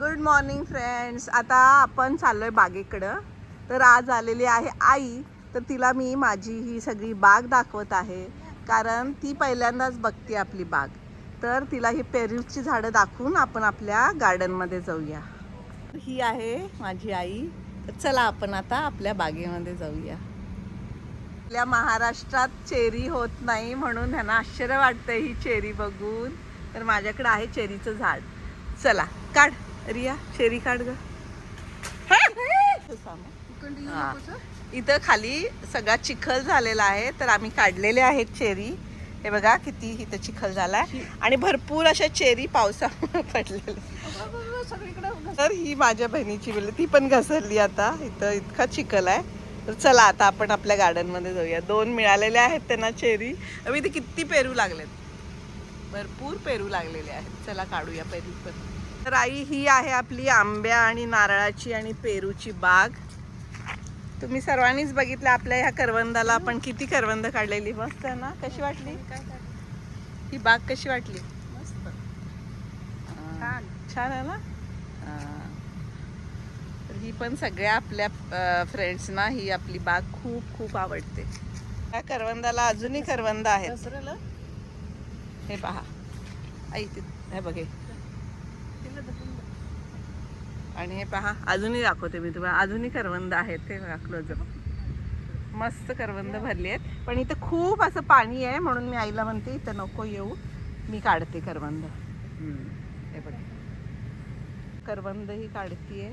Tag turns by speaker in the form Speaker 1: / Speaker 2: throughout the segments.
Speaker 1: Good morning friends आता आपण चाललो आहे बागेकडं. तर आज आलेली आहे आई. तर तिला मी माझी ही सगळी बाग दाखवत आहे. कारण ती पहिल्यांदाच बघते आपली बाग. तर तिला ही पेरूची झाडं दाखवून आपण आपल्या गार्डनमध्ये जाऊया. ही आहे माझी आई. तर चला आपण आता आपल्या बागेमध्ये जाऊया. आपल्या महाराष्ट्रात चेरी होत नाही म्हणून ह्यांना आश्चर्य वाटतं ही चेरी बघून. तर माझ्याकडे आहे चेरीचं झाड. चला काढ. रिया चेरी काढ ग. हा. इथं खाली सगळा चिखल झालेला आहे तर आम्ही काढलेले आहेत चेरी. हे बघा किती इथं चिखल झालाय. आणि भरपूर अशा चेरी पावसामुळे पडलेल्या. तर ही माझ्या बहिणीची मुलं ती पण घसरली आता. इथं इतका चिखल आहे. तर चला आता आपण आपल्या गार्डनमध्ये जाऊया. दोन मिळालेले आहेत त्यांना चेरी. अभी इथे किती पेरू लागलेत? भरपूर पेरू लागलेले आहेत. चला काढूया पेरू पण. तर आई ही आहे आपली आंब्या आणि नारळाची आणि पेरूची बाग. तुम्ही सर्वांनीच बघितलं आपल्या ह्या करवंदाला आपण किती करवंद काढलेली. मस्त आहे ना? कशी वाटली? ही बाग कशी वाटली? हा. छान. आहे ना? हा. तर ही पण सगळ्या आपल्या फ्रेंड्सना ही आपली बाग खूप खूप आवडते. या करवंदाला अजूनही करवंद आहेत. हे पहा. आई ते हे बघे. आणि हे पहा अजूनही दाखवते मी तुम्हाला. अजूनही करवंद आहेत ते क्लोजअप मस्त करवंद भरली आहेत. पण इथं खूप असं पाणी आहे म्हणून मी आईला म्हणते इथं नको येऊ. मी काढते करवंद. हे बघ. करवंद ही काढतीये.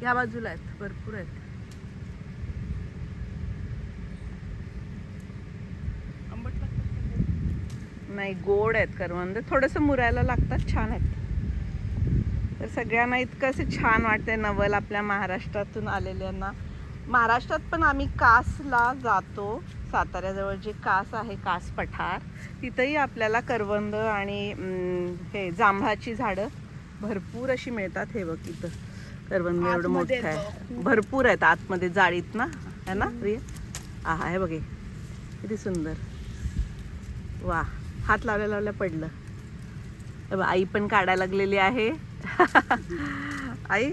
Speaker 1: ह्या बाजूला आहेत भरपूर आहेत. नाही गोड आहेत करवंद. थोडंसं मुरायला लागतात छान आहेत. तर सगळ्यांना इतकं असं छान वाटतंय नवल आपल्या महाराष्ट्रातून आलेल्यांना. महाराष्ट्रात पण आम्ही कासला जातो. साताऱ्याजवळ जे कास आहे कास पठार तिथंही आपल्याला करवंद आणि हे जांभळाची झाडं भरपूर अशी मिळतात. हे बघ इथं. करवंद एवढं मोठं आहे. भरपूर आहेत आतमध्ये जाळीत ना? है ना प्रिया? हा हे बघे किती सुंदर. वा हात लावल्या लावल्या पडलं आई पण काढायला लागलेली आहे. आई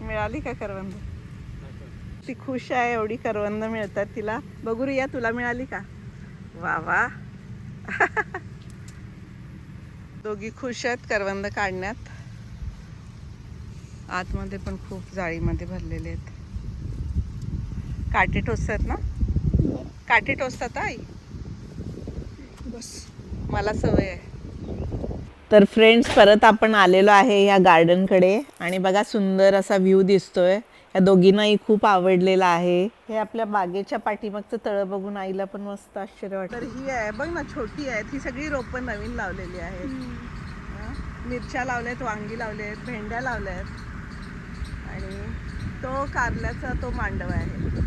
Speaker 1: मिळाली का करवंद? ती खुश आहे एवढी करवंद मिळतात तिला. बघू रिया तुला मिळाली का? वा वा. दोघी खुश आहेत करवंद काढण्यात. आतमध्ये पण खूप जाळीमध्ये भरलेले आहेत. काटे टोचतात ना? काटे टोचतात आई?
Speaker 2: बस
Speaker 1: मला सवय आहे. तर फ्रेंड्स परत आपण आलेलो आहे या गार्डनकडे आणि बघा सुंदर असा व्ह्यू दिसतोय. या दोघींनाही खूप आवडलेला आहे. हे आपल्या बागेच्या पाठीमागचं तळं बघून आईला पण मस्त आश्चर्य वाटतं. तर ही आहे बघ ना छोटी आहेत ही सगळी रोपं नवीन लावलेली आहेत? मिरच्या लावल्यात वांगी लावले आहेत भेंड्या लावल्या आहेत आणि तो कारल्याचा तो मांडव आहे.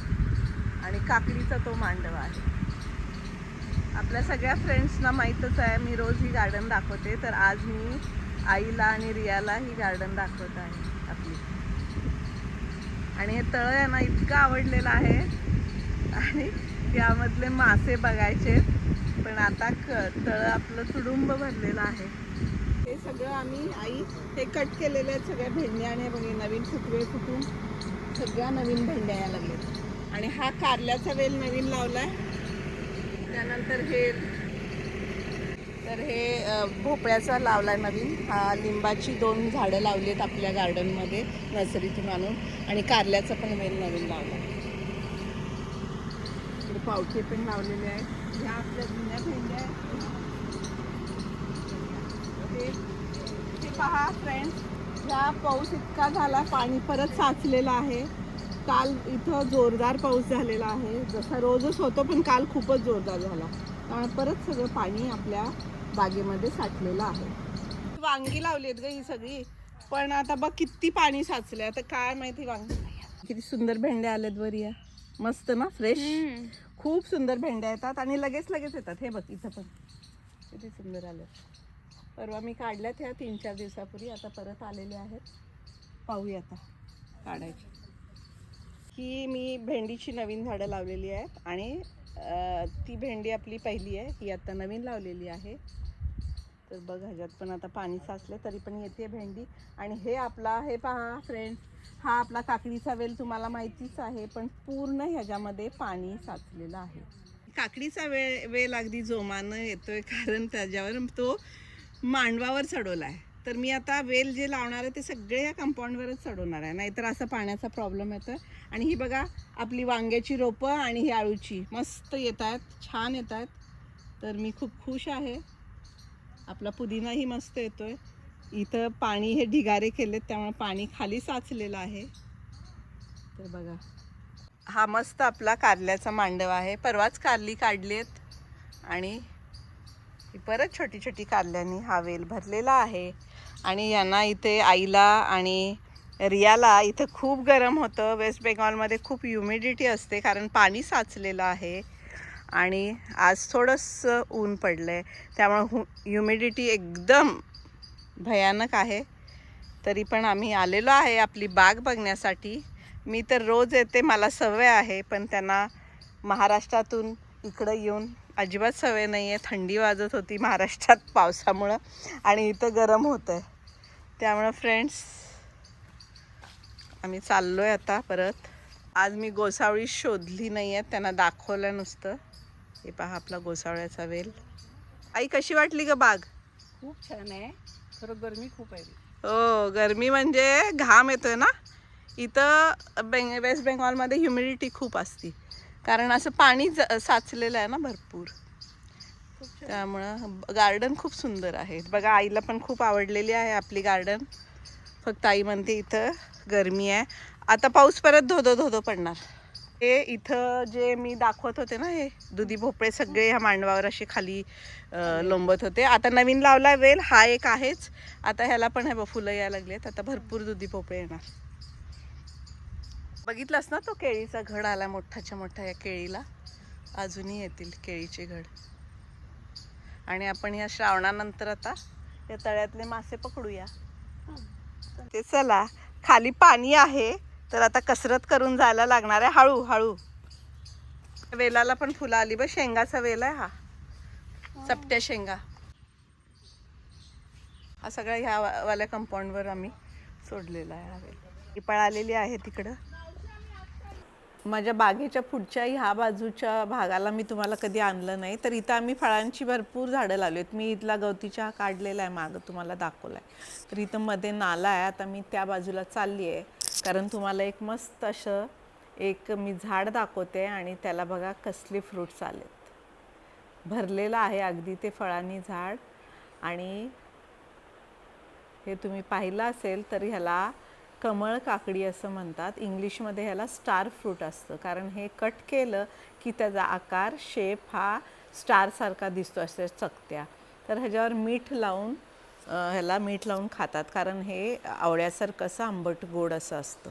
Speaker 1: आणि काकडीचा तो मांडव आहे. आपल्या सगळ्या फ्रेंड्सना माहीतच आहे मी रोज ही गार्डन दाखवते. तर आज मी आईला आणि रियाला ही गार्डन दाखवत आहे आपली. आणि हे तळं यांना इतकं आवडलेलं आहे. आणि यामधले मासे बघायचे. पण आता क तळं आपलं तुडुंब भरलेलं आहे. हे सगळं आम्ही आई हे कट केलेले आहेत सगळ्या भेंड्या आणि बघे नवीन फुटवे फुटून सगळ्या नवीन भेंड्या या लागलेत. आणि हा कारल्याचा वेल नवीन लावला आहे त्यानंतर हे तर हे भोपळ्याचा लावला आहे नवीन. हा लिंबाची दोन झाडं लावली आहेत आपल्या गार्डनमध्ये नर्सरीतून आणून. आणि कारल्याचं पण वेल नवीन लावला इकडे पावटे पण लावलेले आहेत ह्या आपल्या जुन्या भेंड्या आहेत. ते पहा फ्रेंड्स ह्या पाऊस इतका झाला पाणी परत साचलेलं आहे. काल इथं जोरदार पाऊस झालेला आहे. जसा रोजच होतो पण काल खूपच जोरदार झाला. त्यामुळे परत सगळं पाणी आपल्या बागेमध्ये साठलेलं आहे. वांगी लावली आहेत ग ही सगळी. पण आता बघ किती पाणी साचले आता काय माहिती वांगी किती सुंदर भेंड्या आल्यात वर या. मस्त ना फ्रेश खूप सुंदर भेंड्या येतात आणि लगेच लगेच येतात. हे बघ इथं पण. किती सुंदर आले परवा मी काढल्यात ह्या तीन चार दिवसापूर्वी. आता परत आलेले आहेत. पाहूया आता काढायची. ही मी भेंडीची नवीन झाडं लावलेली आहेत आणि ती भेंडी आपली पहिली आहे ही आता नवीन लावलेली आहे. तर बघ ह्याच्यात पण आता पाणी साचले तरी पण येते भेंडी. आणि हे आपला हे पहा फ्रेंड्स हा आपला काकडीचा वेल तुम्हाला माहितीच आहे पण पूर्ण ह्याच्यामध्ये पाणी साचलेलं आहे. काकडीचा वेळ वेल अगदी जोमानं येतोय कारण त्याच्यावर तो मांडवावर चढवला आहे तर मी आता वेल जे लावणार आहे ते सगळे या कंपाऊंडवरच चढवणार आहे. नाहीतर असं पाण्याचा प्रॉब्लेम येतो आणि ही बघा आपली वांग्याची रोपं आणि ही आळूची. मस्त येत आहेत छान येत आहेत तर मी खूप खुश आहे. आपला पुदिनाही मस्त येतो आहे इथं पाणी हे ढिगारे केलेत त्यामुळे पाणी खाली साचलेलं आहे. तर बघा. हा मस्त आपला कारल्याचा मांडव आहे. परवाच कारली काढली आहेत आणि की परत छोटी छोटी कारल्यांनी हा वेल भरलेला आहे. आणि यांना इथे आईला आणि रियाला इथं खूप गरम होतं. वेस्ट बेंगॉलमध्ये खूप ह्युमिडिटी असते कारण पाणी साचलेलं आहे. आणि आज थोडंसं ऊन पडलं आहे त्यामुळं हु ह्युमिडिटी एकदम भयानक आहे. तरी पण आम्ही आलेलो आहे आपली बाग बघण्यासाठी. मी तर रोज येते मला सवय आहे पण त्यांना महाराष्ट्रातून इकडं येऊन अजिबात सवय नाही आहे थंडी वाजत होती महाराष्ट्रात पावसामुळं आणि इथं गरम होतं आहे त्यामुळं फ्रेंड्स आम्ही चाललो आहे आता परत. आज मी गोसावळी शोधली नाही आहेत त्यांना दाखवलं नुसतं. हे पहा आपला गोसावळ्याचा वेल. आई कशी वाटली ग बाग?
Speaker 2: खूप छान आहे. खरं गरमी खूप आहे.
Speaker 1: हो गरमी म्हणजे घाम येतोय ना? इथं बेंग वेस्ट बेंगॉलमध्ये ह्युमिडिटी खूप असते. कारण असं पाणी ज- साचलेलं आहे ना भरपूर. त्यामुळं गार्डन खूप सुंदर आहे. बघा आईला पण खूप आवडलेली आहे आपली गार्डन फक्त आई म्हणते इथं गरमी आहे. आता पाऊस परत धोधो धोधो पडणार. हे इथं जे मी दाखवत होते ना हे दुधी भोपळे सगळे ह्या मांडवावर असे खाली लोंबत होते. आता नवीन लावला वेल हा एक आहेच. आता ह्याला पण हे फुलं यायला लागलेत. आता भरपूर दुधी भोपळे येणार. बघितलास ना तो केळीचा घड आला मोठाच्या मोठा या केळीला? अजूनही येतील केळीचे घड. आणि आपण या श्रावणानंतर आता या तळ्यातले मासे पकडूया. ते चला खाली पाणी आहे तर आता कसरत करून जायला लागणार आहे. हळू हळू. वेलाला पण फुलं आली बघ शेंगाचा वेल आहे हा. चपट्या शेंगा. हा सगळा ह्या वाल्या कंपाऊंडवर आम्ही सोडलेला आहे हा वेल. ही पळालेली आहे तिकडं. माझ्या बागेच्या पुढच्या ह्या बाजूच्या भागाला मी तुम्हाला कधी आणलं नाही. तर इथं आम्ही फळांची भरपूर झाडं लावली आहेत. मी इथला गवती चहा काढलेला आहे मागं तुम्हाला दाखवला आहे तर इथं मध्ये नाला आहे. आता मी त्या बाजूला चालली आहे. कारण तुम्हाला एक मस्त असं एक मी झाड दाखवते आणि त्याला बघा कसले फ्रुट्स आलेत. भरलेलं आहे अगदी ते फळांनी झाड. आणि हे तुम्ही पाहिलं असेल तर ह्याला कमळ काकडी असं म्हणतात. इंग्लिशमध्ये ह्याला स्टार फ्रूट असतं. कारण हे कट केलं की त्याचा आकार शेप हा स्टारसारखा दिसतो असे चकत्या. तर ह्याच्यावर मीठ लावून ह्याला मीठ लावून खातात. कारण हे आवळ्यासारखं असं आंबट गोड असं असतं.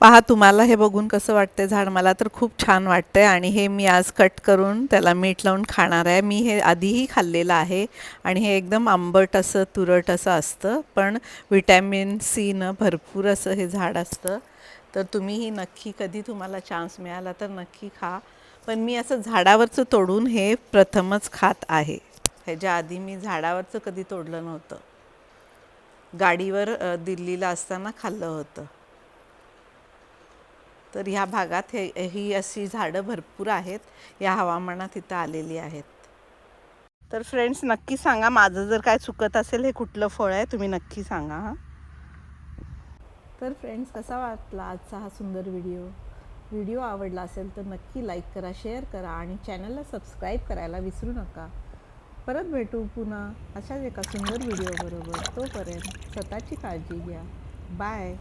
Speaker 1: पहा तुम्हाला हे बघून कसं वाटतंय झाड. मला तर खूप छान वाटतंय आणि हे मी आज कट करून त्याला मीठ लावून खाणार आहे. मी हे आधीही खाल्लेलं आहे आणि हे एकदम आंबट असं तुरट असं असतं पण विटॅमिन सीनं भरपूर असं हे झाड असतं. तर तुम्हीही नक्की कधी तुम्हाला चान्स मिळाला तर नक्की खा. पण मी असं झाडावरचं तोडून हे प्रथमच खात आहे. ह्याच्या आधी मी झाडावरचं कधी तोडलं नव्हतं. गाडीवर दिल्लीला असताना खाल्लं होतं. तर ह्या भागात हे ही अशी झाडं भरपूर आहेत. या हवामानात इथं आलेली आहेत. तर फ्रेंड्स नक्की सांगा माझं जर काय चुकत असेल हे कुठलं फळ आहे तुम्ही नक्की सांगा हां. तर फ्रेंड्स कसा वाटला आजचा हा सुंदर व्हिडिओ व्हिडिओ आवडला असेल तर नक्की लाईक करा शेअर करा आणि चॅनलला सबस्क्राईब करायला विसरू नका. परत भेटू पुन्हा अशाच एका सुंदर व्हिडिओबरोबर तोपर्यंत स्वतःची काळजी घ्या. बाय